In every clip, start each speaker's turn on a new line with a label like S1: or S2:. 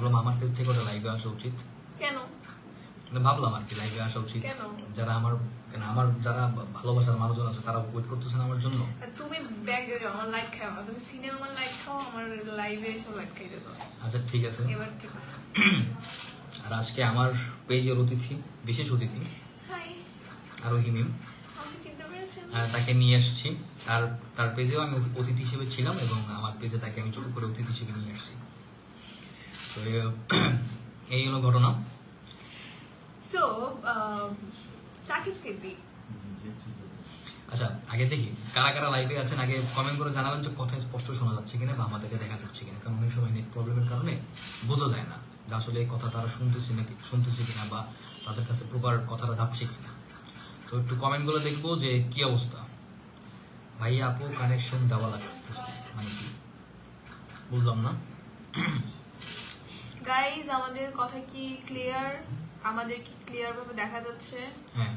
S1: ভাবলাম আমার পেজ থেকে ওটা লাইভে আসা উচিত।
S2: কেন?
S1: ভাবলাম আর কি লাইভে আসা উচিত। যারা আমার কেন আমার যারা ভালোবাসার মানুষজন আছে তারা ওয়েট করতেছে আমার জন্য?
S2: তুমি ব্যাগে যাও আমার লাইট খাও। তুমি সিনেমা লাইট খাও আমার লাইভে এসব লাইট খাইতে যাও।
S1: আচ্ছা ঠিক আছে।
S2: এবার ঠিক আছে।
S1: আর আজকে আমার পেজের অতিথি বিশেষ অতিথি
S2: হাই
S1: আরোহী মিম।
S2: আমাকে চিনতে পেরেছেন?
S1: তাকে নিয়ে এসেছি। তার তার পেজেও আমি অতিথি হিসেবে ছিলাম এবং আমার পেজে তাকে আমি ছোট করে অতিথি হিসেবে নিয়ে আসছি। তো এই হলো ঘটনা।
S2: সো সাকিব সিদ্দিক
S1: আচ্ছা আগে দেখি কারা কারা লাইভে আছেন আগে কমেন্ট করে জানাবেন যে কথা স্পষ্ট শোনা যাচ্ছে কিনা বা আমাদেরকে দেখা যাচ্ছে কিনা। কারণ অনেক সময় নেট প্রবলেমের কারণে বোঝা যায় না যে আসলে এই কথা তারা শুনতেছে নাকি শুনতেছে কিনা বা তাদের কাছে প্রপার কথাটা যাচ্ছে কিনা। তো একটু কমেন্টগুলো দেখব যে কি অবস্থা। ভাই আপু কানেকশন দেওয়া লাগতেছে মানে কি? বুঝলাম না।
S2: গাইজ আমাদের কথা কি ক্লিয়ার আমাদের কি ক্লিয়ার ভাবে দেখা যাচ্ছে?
S1: হ্যাঁ।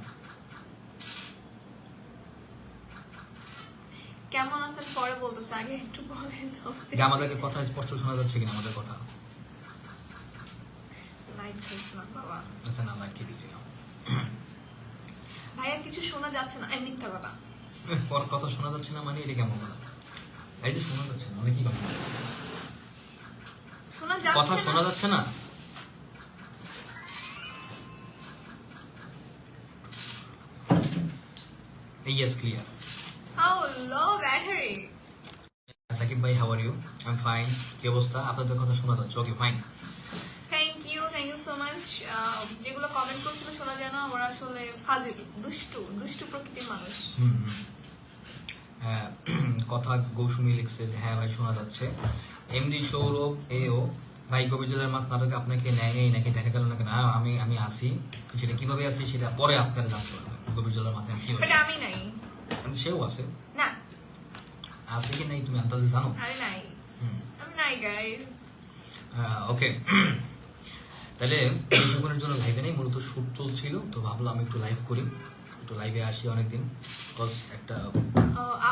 S2: কেমন আছেন? পরে বলতেছে আগে একটু বলেন
S1: যে আমাদেরকে কথা স্পষ্ট শোনা যাচ্ছে কিনা আমাদের কথা?
S2: লাইট বাবা।
S1: আচ্ছা না
S2: ভাইয়া কিছু শোনা যাচ্ছে না? এই মিথ্যা কথা
S1: পর কথা শোনা যাচ্ছে না মানে এটা কেমন কথা এই যে শোনা যাচ্ছে না অনেকই কথা?
S2: শোনা
S1: কথা শোনা যাচ্ছে না? ফাইন কি অবস্থা? আপনাদের কথা শোনা যাচ্ছে।
S2: যেগুলো কমেন্ট করছিল শোনা যেন আমরা আসলে ফাজিল দুষ্টু দুষ্টু প্রকৃতির মানুষ।
S1: হ্যাঁ, কথা গৌসুমি লিখছে যে হ্যাঁ ভাই শোনা যাচ্ছে। এমডি সৌরভ এও ভাই কবিজলের মাছ নাটকে আপনাকে নেয় নেই নাকি দেখা গেল নাকি না? আমি আমি আসি সেটা কীভাবে আসি সেটা পরে আপনারা জানতে পারবেন কবিজলের মাছ আমি
S2: আমি নাই।
S1: সেও আছে।
S2: না।
S1: আছে কি নাই তুমি আন্দাজে জানো?
S2: আমি নাই। আমি নাই গাইজ
S1: ওকে তাহলে কিছুক্ষণের জন্য লাইভে নেই মূলত শুট চলছিল তো ভাবলাম একটু লাইভ করি। একটু লাইভে আসি অনেকদিন বিকজ একটা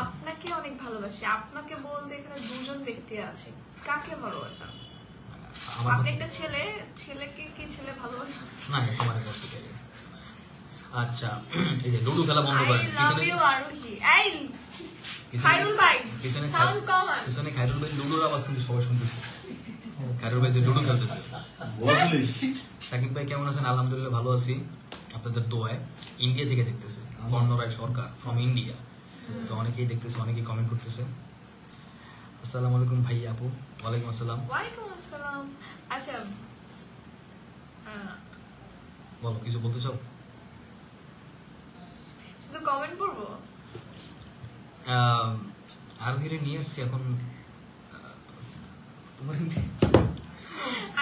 S2: আপনাকে অনেক ভালোবাসি। আপনাকে বলতে এখানে দুজন ব্যক্তি আছে। কাকে ভালোবাসা? আপনি একটা ছেলে ছেলেকে কি ছেলে ভালোবাসা?
S1: না না, তোমার কাছ আচ্ছা এই যে লুডো খেলা বন্ধ করেন পিছনে
S2: আরোহী। এই
S1: পিছনে-
S2: ভাই
S1: পিছনে
S2: সাউন্ড কম
S1: পিছনে খায়রুল ভাই লুডোর আওয়াজ কিন্তু সবাই শুনতেছে। খায়রুল ভাই যে লুডো খেলতেছে। সাকিব ভাই কেমন আছেন? আলহামদুলিল্লাহ ভালো আছি। আপনাদের দোয়ায় ইন্ডিয়া থেকে দেখতেছে। বর্ণরায় সরকার ফ্রম ইন্ডিয়া তো অনেকেই দেখতেছে অনেকেই কমেন্ট করতেছে। আসসালামু আলাইকুম ভাই আপু। ওয়ালাইকুম আসসালাম।
S2: ওয়ালাইকুম আসসালাম। আচ্ছা
S1: বলো কিছু বলতে চাও?
S2: শুধু কমেন্ট
S1: আহ, আর ভিড়ে নিয়ে আসছি এখন। তোমার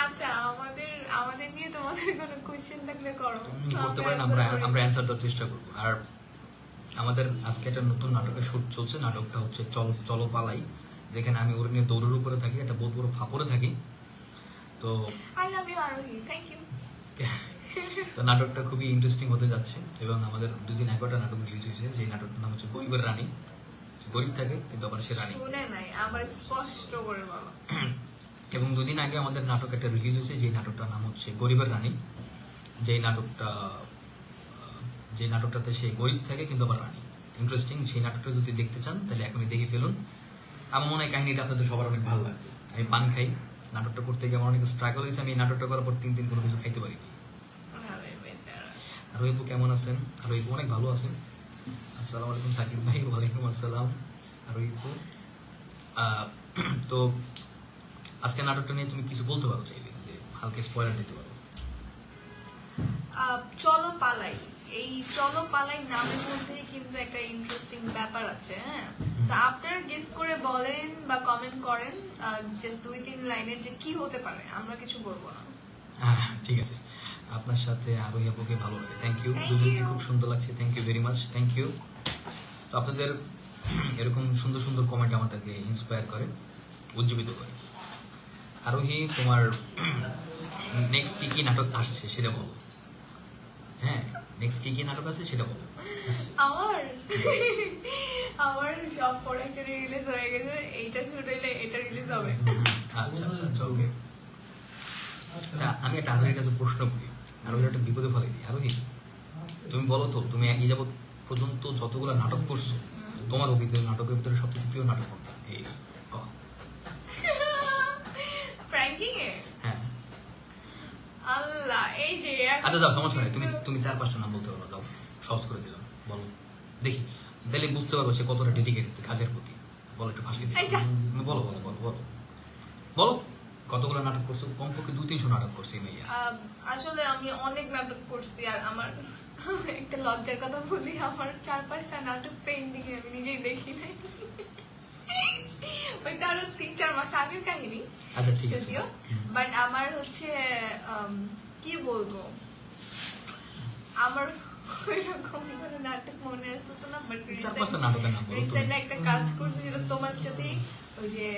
S2: আচ্ছা আমাদের আমাদের নিয়ে তোমাদের কোনো কোশ্চেন থাকলে করো।
S1: করতে পারেন আমরা আমরা অ্যান্সার দেওয়ার চেষ্টা করব। আর আমাদের আজকে একটা নতুন নাটকের শুট চলছে। নাটকটা হচ্ছে চল চলো পালাই যেখানে আমি ওর নিয়ে দৌড়ের উপরে থাকি একটা বহুত বড় ফাপড়ে থাকি। তো
S2: I love you Arohi thank you
S1: তো নাটকটা খুবই ইন্টারেস্টিং হতে যাচ্ছে এবং আমাদের দুদিন আগে একটা নাটক রিলিজ হয়েছে। যে নাটকটার নাম হচ্ছে গরিবের রানী। গরিব থাকে কিন্তু আবার সে রানী।
S2: শুনে নাই আবার স্পষ্ট করে বলো।
S1: এবং দুদিন আগে আমাদের নাটক একটা রিলিজ হয়েছে যে নাটকটার নাম হচ্ছে গরিবের রানী। যে নাটকটা যে নাটকটাতে সে গরিব থাকে কিন্তু আবার রানী। ইন্টারেস্টিং সেই নাটকটা যদি দেখতে চান তাহলে এখনই দেখে ফেলুন। আমার মনে হয় কাহিনীটা আপনাদের সবার অনেক ভালো লাগবে। আমি পান খাই নাটকটা করতে গিয়ে আমার অনেক স্ট্রাগল হয়েছে আমি নাটকটা করার পর তিন দিন কোনো কিছু খাইতে পারিনি।
S2: বেচারা।
S1: কেমন আছেন? আর ওইপু অনেক ভালো আছেন। আসসালামু আলাইকুম সাকিব ভাই ওয়ালাইকুম আসসালাম। আহ, তো আজকে নাটকটা নিয়ে তুমি কিছু বলতে পারো চাইলে যে হালকা স্পয়লার দিতে পারো।
S2: চলো পালাই। এই চলো পালাই নামের মধ্যে কিন্তু একটা ইন্টারেস্টিং ব্যাপার আছে হ্যাঁ? আপনারা গেস করে বলেন বা কমেন্ট করেন জাস্ট দুই তিন লাইনের যে কি হতে পারে আমরা কিছু বলব না।
S1: হ্যাঁ ঠিক আছে। আপনার সাথে আরোহী আপুকে ভালো লাগে। থ্যাংক ইউ দুজনকে খুব সুন্দর লাগছে। Thank you very much thank you তো আপনাদের এরকম সুন্দর সুন্দর কমেন্ট আমাদেরকে ইন্সপায়ার করে উজ্জীবিত করে। আরোহী তোমার নেক্সট কি কি নাটক আসছে সেটা বলো। হ্যাঁ নেক্সট কি কি নাটক আছে সেটা বলো।
S2: আমার? আমার সব প্রোডাক্টে রিলিজ হয়ে গেছে এইটা শুট হইলে এটা রিলিজ হবে।
S1: আচ্ছা আচ্ছা আচ্ছা ওকে আমি একটা আরোহীর কাছে প্রশ্ন করি আরোহীর একটা বিপদে ফেলে দিই। আরোহী তুমি বলো তো তুমি এই যাবৎ পর্যন্ত যতগুলো নাটক করছ তোমার অভিজ্ঞতা নাটকের ভিতরে সবচেয়ে প্রিয় নাটক কোনটা? এই।
S2: আল্লাহ এই যে
S1: আচ্ছা যাও সমস্যা নেই। তুমি তুমি চার পাঁচটা নাম বলতে পারো যাও সহজ করে দিলাম বলো। দেখি তাহলে বুঝতে পারব সে কতটা ডেডিকেটেড কাজের প্রতি। বলো একটু ফাঁসি দিই বলো বলো বলো বলো। বলো কতগুলো নাটক করছ? কমপক্ষে দুই তিনশো নাটক করছে মেয়ে
S2: আসলে আমি অনেক নাটক করছি আর আমার একটা লজ্জার কথা বলি আমার চার পাঁচটা নাটক পেন্ডিং আমি নিজেই দেখি নাই। ওইটা আরও তিন চার মাস আগের কাহিনী।
S1: আচ্ছা আছে।
S2: যদিও। বাট আমার হচ্ছে কি বলব? আমার ওইরকম কোনো নাটক মনে আসতেছে না বাট। রিসেন্ট একটা কাজ করছি যেটা তোমার সাথে। ওই যে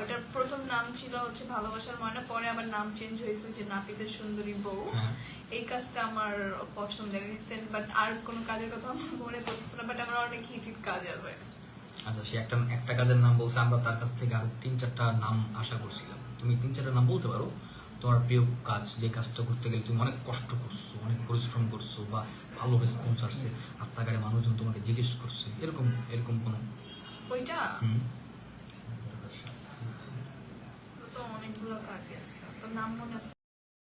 S2: ওটার প্রথম নাম ছিল হচ্ছে ভালোবাসার ময়না পরে আবার নাম চেঞ্জ হয়েছে যে নাপিতের সুন্দরী বউ।
S1: হ্যাঁ।
S2: এই কাজটা আমার পছন্দের রিসেন্ট বাট আর কোনো কাজের কথা আমার মনে পড়তেছে না বাট আমার অনেক হিট হিট কাজ হবে
S1: আচ্ছা সে একটা একটা কাজের নাম বলছে আমরা তার কাছ থেকে আরও তিন চারটা নাম আশা করছিলাম। তুমি তিন চারটা নাম বলতে পারো? তোমার প্রিয় কাজ যে কাজটা করতে গেলে তুমি অনেক কষ্ট করছ অনেক পরিশ্রম করছ বা ভালো রেসপন্স আসছে রাস্তাঘাটে মানুষজন তোমাকে জিজ্ঞেস করছে এরকম এরকম কোনো?
S2: ওইটা? তো অনেকগুলো কাজ আছে তো নাম মনে আছে?